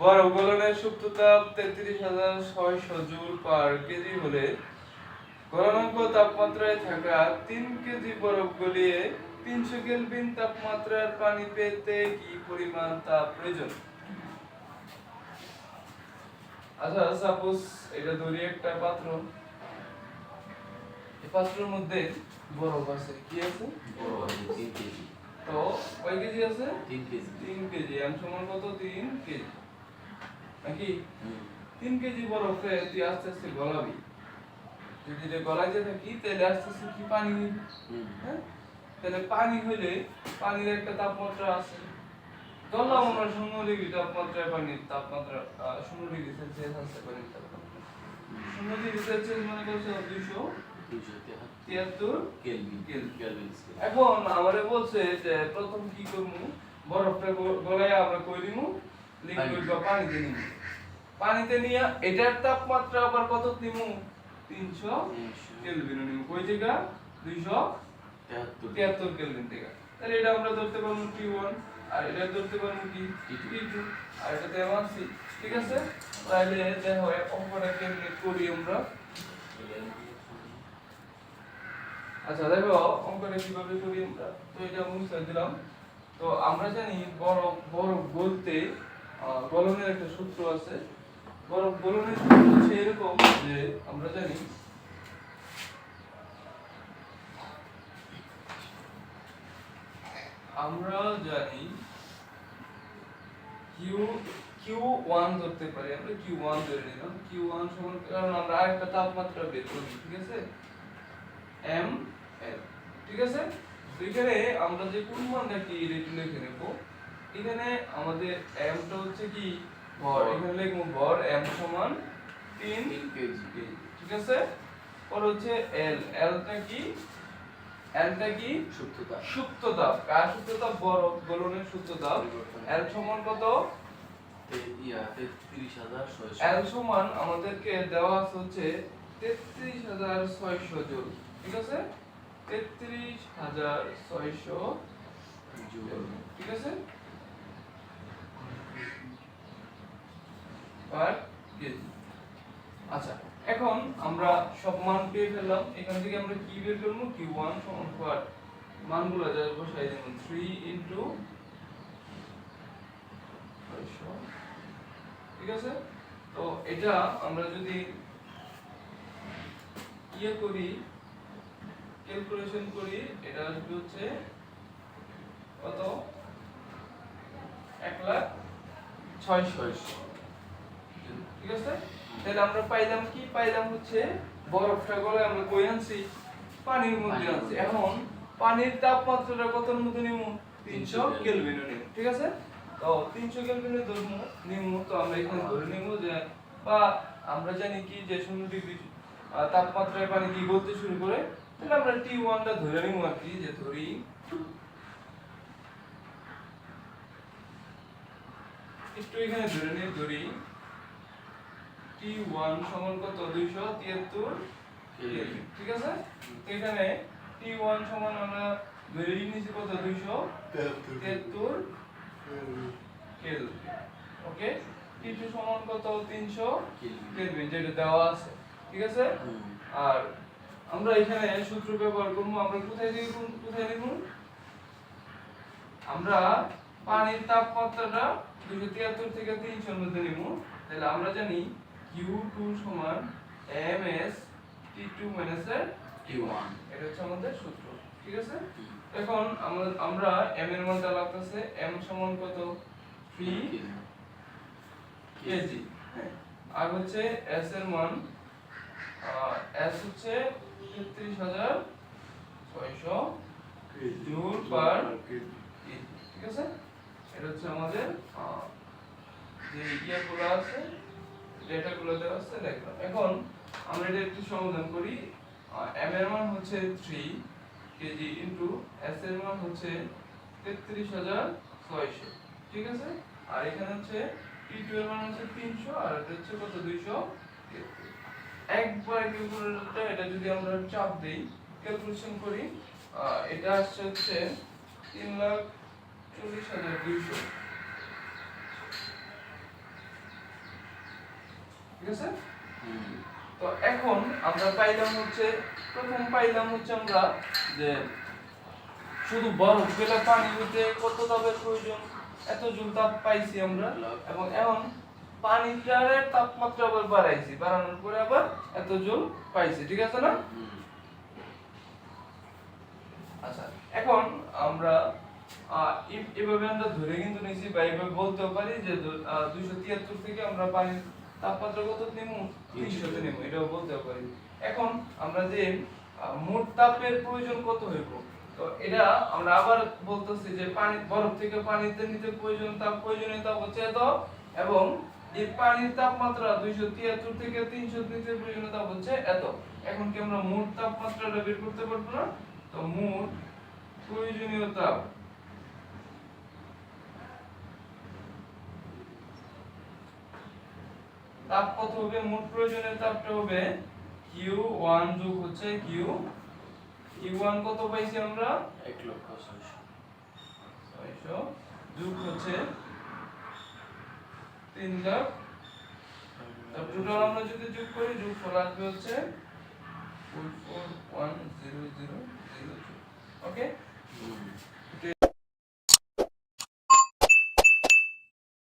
বরফ গলনের সুপ্ত তাপ তেত্রিশ হাজার ছয়শো জুল পার কেজি হলে গলনাঙ্ক তাপমাত্রায় থাকা তিন কেজি বরফ গলিয়ে তিনশো কেলভিন তাপমাত্রার পানি পেতে কি পরিমাণ তাপ প্রয়োজন? আচ্ছা সাপোজ এটা ধরি একটা পাত্র। এই পাত্রের মধ্যে বরফ আছে কি আছে? তো কয় কেজি আছে? তিন কেজি। তিন কেজি এম সমান কত? তিন কেজি। নাকি? তিন কেজি বরফে তুই আস্তে আস্তে গলাবি। যদি গলাইতে থাকি তাহলে আস্তে আস্তে কি পানি হ্যাঁ? তাহলে পানি হইলে পানির একটা তাপমাত্রা আছে। ধরলাম আমরা শূন্য ডিগ্রি তাপমাত্রায় পানির তাপমাত্রা শূন্য ডিগ্রি সেলসিয়াস আছে পানির তাপমাত্রা। শূন্য ডিগ্রি সেলসিয়াস মানে কত? দুইশো দুইশো তিয়াত্তর। কেলভিন। কেলভিন। কেলভিন এখন আমারে বলছে যে প্রথম কি করব বরফটা গলায় আমরা কই দিমু? লিকুইড বা পানিতে নিয়ে। এটার তাপমাত্রা আবার কত? নিমু তিনশো কেলভিন নিমু কই থেকে? দুইশো তিয়াত্তর কেলভিন থেকে। তাহলে এটা আমরা ধরতে পারব টি ওয়ান আর এটা ধরতে পারব কি টি টু আর এটাতে আমার সি ঠিক আছে? তাহলে দেখো অঙ্কটা কেমনে করি আমরা? আচ্ছা দেখো অঙ্কটা কীভাবে করি আমরা? তো এটা মুছে দিলাম। তো আমরা জানি বরফ বরফ আহ, গলনের একটা সূত্র আছে। বরফ গলনের সূত্র হচ্ছে এরকম যে আমরা জানি আমরা জানি কিউ কিউ ওয়ান ধরতে পারি আমরা, কিউ ওয়ান ধরে নিলাম। কিউ ওয়ান সমান, কারণ আমরা আরেকটা তাপমাত্রা বের করব ঠিক আছে? এম এল ঠিক আছে? তো এখানে আমরা যে কোন মানটা কি রেটে লিখে নেব। এখানে আমাদের এমটা হচ্ছে কি? ভর এখানে লিখব ভর এম সমান তিন কেজি। ঠিক আছে? পর হচ্ছে এল এলটা কি? এলটা কি? সূত্রতা। সুপ্ততাপ কার সুপ্ত তাপ গলনের সুপ্ততাপ এল সমান কত? এল সমান আমাদেরকে দেওয়া আছে হচ্ছে তেত্রিশ হাজার ছয়শো জুল। ঠিক আছে? তেত্রিশ হাজার ছয়শো জুল। ঠিক আছে? Per KG. আচ্ছা এখন আমরা সব মান পেয়ে ফেললাম। এখান থেকে আমরা কি বের করব? কি ওয়ান সমান পার মানগুলো যা বসাই দেব থ্রি ইন্টু ঠিক আছে? তো এটা আমরা যদি ইয়ে করি ক্যালকুলেশন করি, এটা আসবে হচ্ছে কত? এক লাখ ছয় ছয়শো। ঠিক আছে? তাহলে আমরা পাইলাম কি? পাইলাম হচ্ছে বরফটা গলে আমরা কই আনছি? পানির মধ্যে আনছি। এখন পানির তাপমাত্রাটা কতর মধ্যে নিমু? তিনশো 300 কেলভিন। ঠিক আছে? তো তিনশো কেলভিনে ধরবো। নিমু তো আমরা এখানে ধরে নিমু যে বা আমরা জানি কি যে শূন্য ডিগ্রি তাপমাত্রায় পানি কি গলতে শুরু করে? তাহলে আমরা টি ওয়ানটা ধরে নিমু আর কি যে ধরি একটু এখানে ধরে নিয়ে ধরি। টি ওয়ান সমান কত? দুইশো তিয়াত্তর। ঠিক আছে? তো এখানে টি ওয়ান সমান আমরা ধরে নিয়েছি কত? দুইশো তিয়াত্তর কেলভিন ওকে? টি টু সমান কত? তিনশো কেলভিন। যেটা দেওয়া আছে ঠিক আছে? আর আমরা এখানে সূত্র ব্যবহার করব। আমরা কোথায় দিব কোথায় দিব আমরা পানির তাপমাত্রাটা দুশো তিয়াত্তর থেকে তিনশোর মধ্যে নিব তাহলে আমরা জানি কিউ টু সমান M S T two minus T one এটা হচ্ছে আমাদের সূত্র ঠিক আছে? এখন আমরা আমরা এম এর মানটা লাগতেছে এম সমান কত? Three KG. কেজি হ্যাঁ। আর হচ্ছে এস এর মান এস হচ্ছে তেত্রিশ হাজার ছয়শো জুল পার কেজি ঠিক আছে? এটা হচ্ছে আমাদের যে ইয়েগুলো আছে, ডেটাগুলো দেওয়া আছে, দেখলাম। এখন আমরা এটা একটু সমাধান করি। এম এর মান হচ্ছে থ্রি কেজি ইন্টু এস এর মান হচ্ছে তেত্রিশ হাজার ছয়শো। ঠিক আছে? আর এখানে হচ্ছে টি টু এর মান হচ্ছে তিনশো, আর এটা হচ্ছে কত? দুইশো একবার ক্যালকুলেটরটা এটা যদি আমরা চাপ দেই ক্যালকুলেশন করি এটা আসছে হচ্ছে তিন লাখ চল্লিশ হাজার দুইশো। আছে? তো এখন আমরা পাইলাম হচ্ছে প্রথম পাইলাম হচ্ছে আমরা যে শুধু বরফ গেলে পানি হইতে কত তাপের প্রয়োজন? এত জুল তাপ পাইছি আমরা। এবং এখন পানিটার তাপমাত্রা আবার বাড়াইছি বাড়ানোর পরে আবার এত জুল পাইছি ঠিক আছে না? আচ্ছা এখন আমরা এভাবে আমরা ধরে কিন্তু নিয়েছি বা এভাবে বলতেও পারি যে দুইশো তিয়াত্তর থেকে আমরা পানির তাপমাত্রা কত নেব তিনশোতে নেব এটাও বলতেও পারি। এখন আমরা যে মোট তাপের প্রয়োজন কত হইব? তো এটা আমরা আবার বলতেছি যে পানি, বরফ থেকে পানিতে নিতে প্রয়োজন, তাপ প্রয়োজনীয় তাপ হচ্ছে এত, এবং এই পানির তাপমাত্রা দুইশো তিয়াত্তর থেকে তিনশো নিতে প্রয়োজনীয় তাপ হচ্ছে এত। এখন কি আমরা মোট তাপমাত্রাটা বের করতে পারব না? তো মোট প্রয়োজনীয় তাপ তাপ কত হবে মোট প্রয়োজনীয় তাপটা হবে Q1 যোগ হচ্ছে Q Q1 কত পাইছি আমরা? এক লক্ষ ছয়শো। 600 যোগ হচ্ছে 3 লাখ। টোটাল আমরা যদি যোগ করি যোগ ফল আসবে হচ্ছে 441000 ওকে।